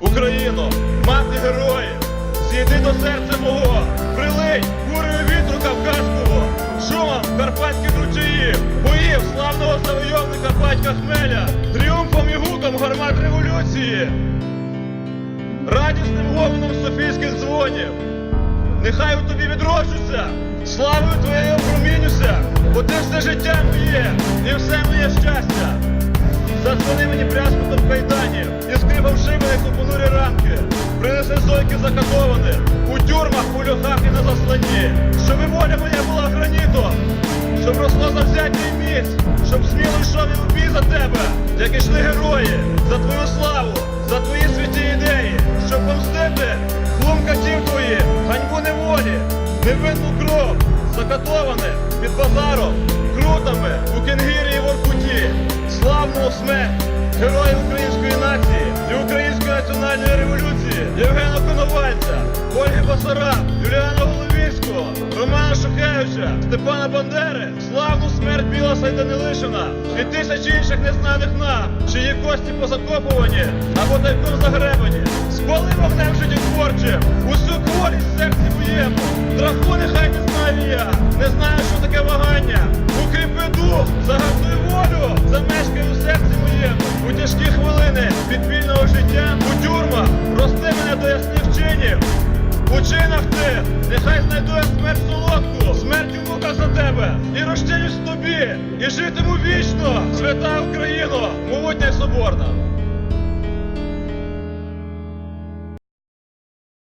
Україно, мати героїв, зійди до серця мого, прилий курею вітру кавказького, шумом карпатських ручаїв, боїв славного завойовника батька Хмеля, тріумфом і гуком гармат революції, радісним гомоном софійських дзвонів. Нехай у тобі відроджуся, славою твоєю промінюся, бо ти все життя моє і все Закатованих у тюрмах, у льохах і на засланні. Щоби воля моя була гранітом, щоб росло завзяття і міць, щоб сміло йшов і бій за тебе, як ішли герої, за твою славу, за твої святі ідеї, щоб помстити глум катів твоїх, ганьбу неволі, невинну кров, закатованих під базаром, крутами у кенгірі і воркуті, славну смерть героїв української нації і української національної революції Євгена Коновальця, Ольги Басараб, Юліана Головінського, Романа Шухевича, Степана Бандери, славну смерть Білоса і Данилишина і тисяч інших незнаних нам, чиї кості позакопувані або тайком загребані. Спали вогнем життєтворчим, усю в серці моєму. Страху нехай не знаю я, не знаю, що таке вагання. У ти, нехай знайду я смерть солодку, смерть мука за тебе, і розчинюсь тобі, і житиму вічно, свята Україно, могутня й соборна.